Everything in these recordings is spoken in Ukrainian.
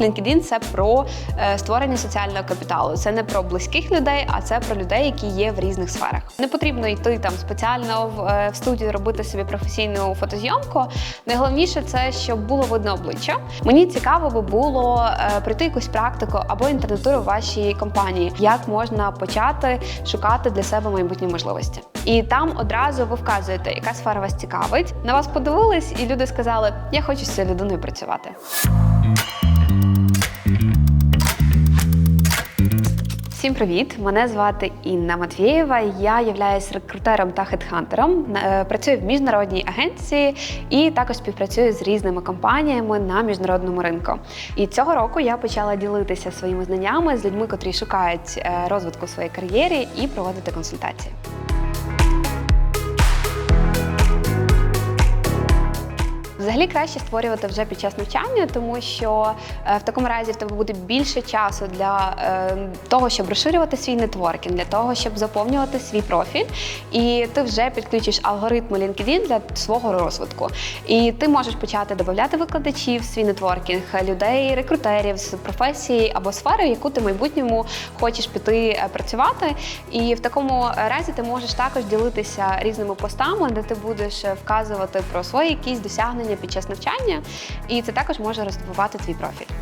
По-друге, LinkedIn – це про е, створення соціального капіталу. Це не про близьких людей, а це про людей, які є в різних сферах. Не потрібно йти там спеціально в, е, студію робити собі професійну фотозйомку. Найголовніше це щоб було видно обличчя. Мені цікаво би було е, пройти якусь практику або інтернатуру вашій компанії, як можна почати шукати для себе майбутні можливості. І там одразу ви вказуєте, яка сфера вас цікавить. На вас подивились, і люди сказали: Я хочу з цією людиною працювати. Всім привіт! Мене звати Інна Матвієва. Я являюсь рекрутером та хедхантером. Е, Працюю в міжнародній агенції і також співпрацюю з різними компаніями на міжнародному ринку. І цього року я почала ділитися своїми знаннями з людьми, котрі шукають е, розвитку своєї кар'єри, і проводити консультації. Взагалі краще створювати вже під час навчання, тому що е, в такому разі в тебе буде більше часу для е, того, щоб розширювати свій нетворкінг, для того, щоб заповнювати свій профіль, і ти вже підключиш алгоритми LinkedIn для свого розвитку. І ти можеш почати додати викладачів свій нетворкінг, людей, рекрутерів з професії або сфери, в яку ти в майбутньому хочеш піти е, працювати. І в такому разі ти можеш також ділитися різними постами, де ти будеш вказувати про свої якісь досягнення під час навчання, і це також може розвивати твій профіль.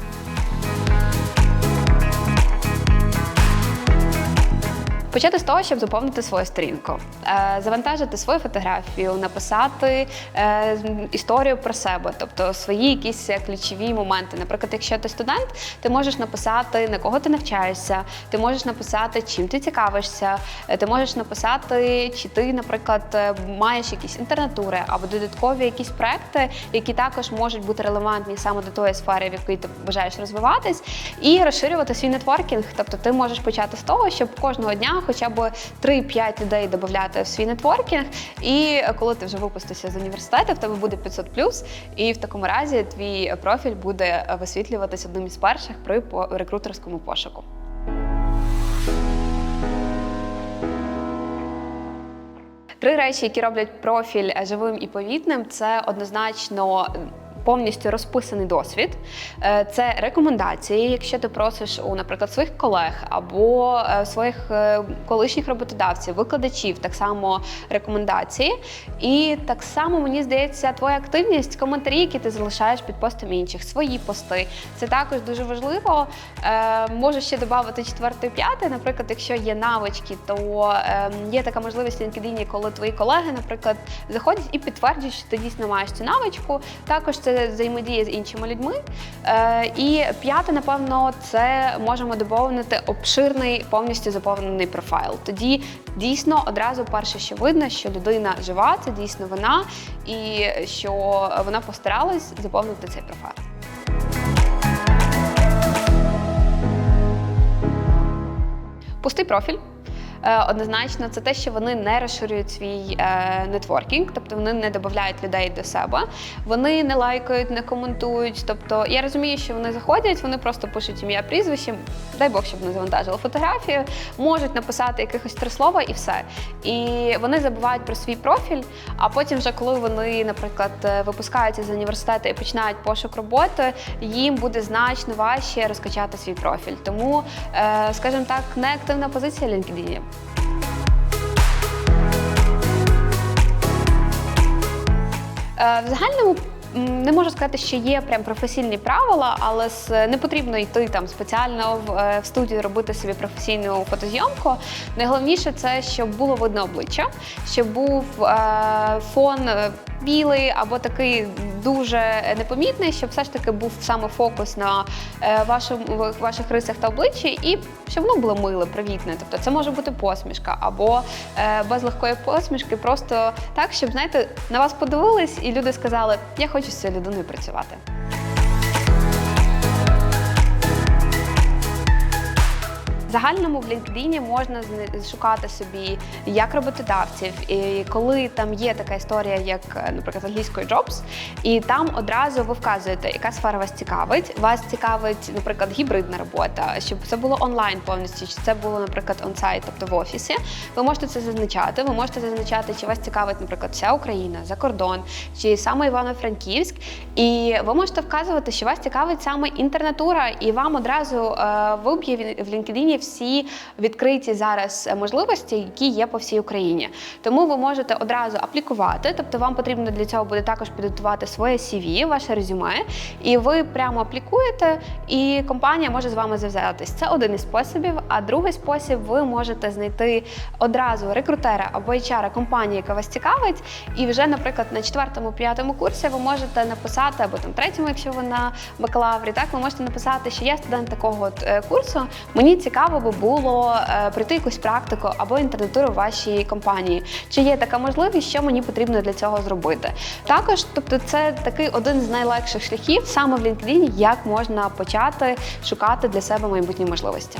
Почати з того, щоб заповнити свою сторінку, Е, завантажити свою фотографію, написати е, історію про себе, тобто свої якісь ключові моменти. Наприклад, якщо ти студент, ти можеш написати на кого ти навчаєшся, ти можеш написати, чим ти цікавишся, е, ти можеш написати, чи ти, наприклад, е, маєш якісь інтернатури або додаткові якісь проекти, які також можуть бути релевантні саме до тої сфери, в якій ти бажаєш розвиватись, і розширювати свій нетворкінг. Тобто ти можеш почати з того, щоб кожного дня хоча б 3-5 людей додати в свій нетворкінг. І коли ти вже випустишся з університету, в тебе буде 500+, і в такому разі твій профіль буде висвітлюватися одним із перших при рекрутерському пошуку. Три речі, які роблять профіль живим і повітним, це однозначно. Повністю розписаний досвід, Е, це рекомендації, якщо ти просиш у, наприклад, своїх колег або е, своїх е, колишніх роботодавців, викладачів, так само рекомендації. І так само мені здається, твоя активність, коментарі, які ти залишаєш під постами інших, свої пости. Це також дуже важливо. Можу ще додати четвертий, п'ятий. Наприклад, якщо є навички, то е, є така можливість LinkedIn, коли твої колеги, наприклад, заходять і підтверджують, що ти дійсно маєш цю навичку. Також це взаємодія з іншими людьми. Е, І п'яте, напевно, це можемо доповнити обширний, повністю заповнений профайл. Тоді дійсно одразу перше, що видно, що людина жива, це дійсно вона, і що вона постаралась заповнити цей профайл. Пустий профіль. Е, Однозначно, це те, що вони не розширюють свій е, нетворкінг, тобто вони не додають людей до себе, вони не лайкають, не коментують. Тобто я розумію, що вони заходять, вони просто пишуть ім'я, прізвище, дай Бог, щоб не завантажили фотографію, можуть написати якихось три слова і все. І вони забувають про свій профіль. А потім, вже коли вони, наприклад, е, випускаються з університету і починають пошук роботи, їм буде значно важче розкачати свій профіль. Тому, скажімо так, неактивна позиція LinkedIn. Е, В загальному не можу сказати, що є прям професійні правила, але не потрібно йти там спеціально в, е, в студію робити собі професійну фотозйомку. Найголовніше це щоб було видно обличчя, щоб був е, фон білий або такий дуже непомітний, щоб все ж таки був саме фокус на е, вашому ваших рисах та обличчі, і щоб воно було миле, привітне. Тобто це може бути посмішка або е, без легкої посмішки, просто так, щоб знаєте, на вас подивились, і люди сказали, я хочу з цією людиною працювати. Загальному в LinkedIn можна шукати собі як роботодавців, і коли там є така історія, як, наприклад, англійською jobs, і там одразу ви вказуєте, яка сфера вас цікавить. Вас цікавить, наприклад, гібридна робота, щоб це було онлайн повністю, чи це було, наприклад, онсайт, тобто в офісі. Ви можете це зазначати. Ви можете зазначати, чи вас цікавить, наприклад, вся Україна за кордон, чи саме Івано-Франківськ. І ви можете вказувати, що вас цікавить саме інтернатура, і вам одразу е, виб'є в LinkedIn всі відкриті зараз можливості, які є по всій Україні. Тому ви можете одразу аплікувати, тобто вам потрібно для цього буде також підготувати своє CV, ваше резюме, і ви прямо аплікуєте, і компанія може з вами зв'язатись. Це один із способів. А другий спосіб ви можете знайти одразу рекрутера або HR компанії, яка вас цікавить, і вже, наприклад, на четвертому п'ятому курсі ви можете написати, або там третьому, якщо ви на бакалаврі, так ви можете написати, що я студент такого от е, курсу. Мені цікаво би було е, пройти якусь практику або інтернатуру вашій компанії. Чи є така можливість, що мені потрібно для цього зробити? Також, тобто, це такий один з найлегших шляхів саме в LinkedIn, як можна почати шукати для себе майбутні можливості.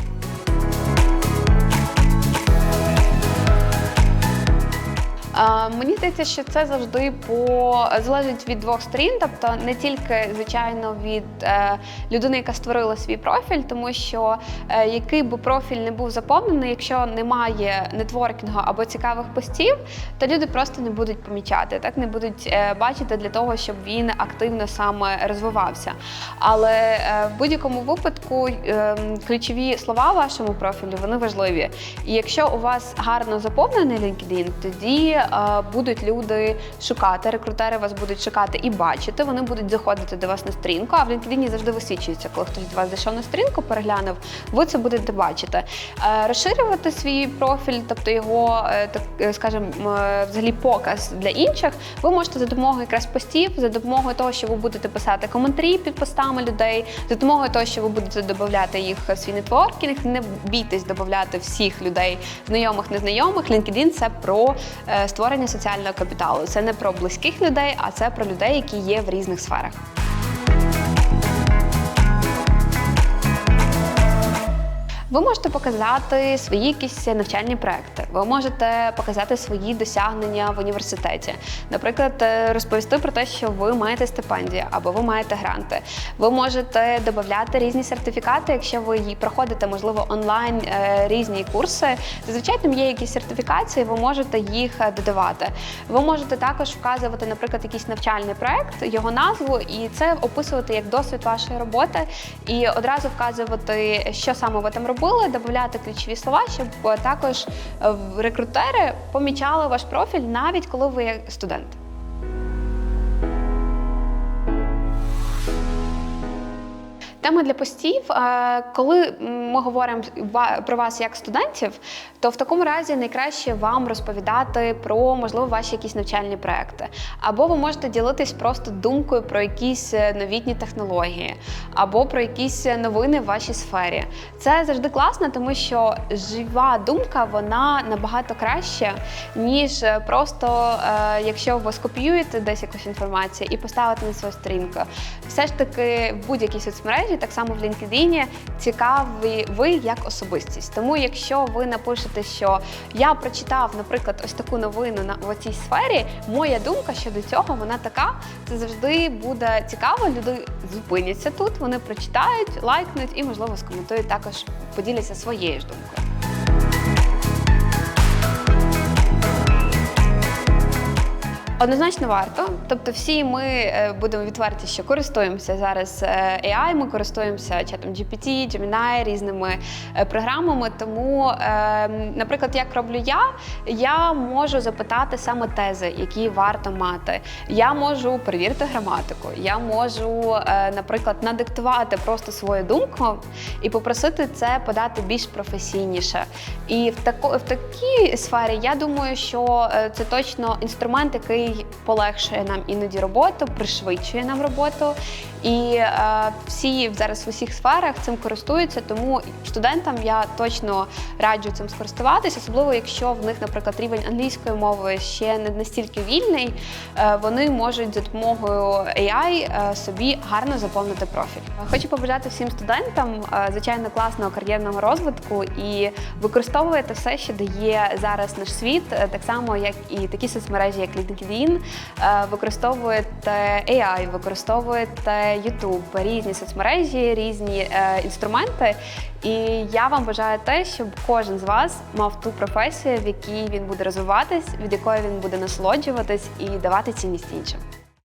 Мені здається, що це завжди по залежить від двох сторін, тобто не тільки звичайно від е, людини, яка створила свій профіль, тому що е, який би профіль не був заповнений, якщо немає нетворкінгу або цікавих постів, то люди просто не будуть помічати, так не будуть е, бачити для того, щоб він активно саме розвивався. Але в будь-якому випадку е, ключові слова вашому профілю вони важливі. І якщо у вас гарно заповнений LinkedIn, тоді будуть люди шукати, рекрутери вас будуть шукати і бачити. Вони будуть заходити до вас на сторінку. А в LinkedIn завжди висвічується, коли хтось до вас зайшов на сторінку, переглянув, ви це будете бачити. Е, Розширювати свій профіль, тобто його, е, так е, скажімо, е, взагалі показ для інших, ви можете за допомогою якраз постів, за допомогою того, що ви будете писати коментарі під постами людей, за допомогою того, що ви будете додати їх в свій нетворкінг. Не бійтесь додати всіх людей, знайомих, незнайомих. LinkedIn – це про е, створення соціального капіталу. Це не про близьких людей, а це про людей, які є в різних сферах. Ви можете показати свої якісь навчальні проекти. Ви можете показати свої досягнення в університеті. Наприклад, е, розповісти про те, що ви маєте стипендію або ви маєте гранти. Ви можете додати різні сертифікати, якщо ви проходите, можливо, онлайн е, різні курси. Зазвичай там є якісь сертифікації, ви можете їх е, додавати. Ви можете також вказувати, наприклад, якийсь навчальний проект, його назву, і це описувати як досвід вашої роботи, і одразу вказувати, що саме ви там робили, додати ключові слова, щоб е, також е, рекрутери помічали ваш профіль, навіть коли ви студент. Тема для постів. Коли ми говоримо про вас як студентів, то в такому разі найкраще вам розповідати про можливо ваші якісь навчальні проекти. Або ви можете ділитись просто думкою про якісь е, новітні технології, або про якісь е, новини в вашій сфері. Це завжди класно, тому що жива думка вона набагато краще, ніж е, просто якщо ви скопіюєте десь якусь інформацію і поставите на свою сторінку. Все ж таки в будь-якій соцмережі, так само в LinkedIn, цікаві ви як особистість. Тому якщо ви напишете, що я прочитав, наприклад, ось таку новину на в цій сфері, моя думка щодо цього вона така, це завжди буде цікаво. Люди зупиняться тут, вони прочитають, лайкнуть і, можливо, скоментують також, поділяться своєю ж думкою. Однозначно варто. Тобто, всі ми е, будемо відверті, що користуємося зараз е, AI, ми користуємося чатом GPT, Gemini, різними е, програмами. Тому, е, наприклад, як роблю я, я можу запитати саме тези, які варто мати. Я можу перевірити граматику, я можу, наприклад, надиктувати просто свою думку і попросити це подати більш професійніше. І в тако, в такій сфері я думаю, що це точно інструмент, який полегшує нам іноді роботу, пришвидшує нам роботу. І е, всі зараз в усіх сферах цим користуються, тому студентам я точно раджу цим скористуватися, особливо якщо в них, наприклад, рівень англійської мови ще не настільки вільний, е, вони можуть за допомогою AI е, собі гарно заповнити профіль. Хочу побажати всім студентам е, звичайно класного кар'єрного розвитку і використовуйте все, що дає зараз наш світ, е, так само як і такі соцмережі, як LinkedIn, е, використовуєте AI, використовуєте YouTube, різні соцмережі, різні е, інструменти. І я вам бажаю те, щоб кожен з вас мав ту професію, в якій він буде розвиватись, від якої він буде насолоджуватись і давати цінність іншим.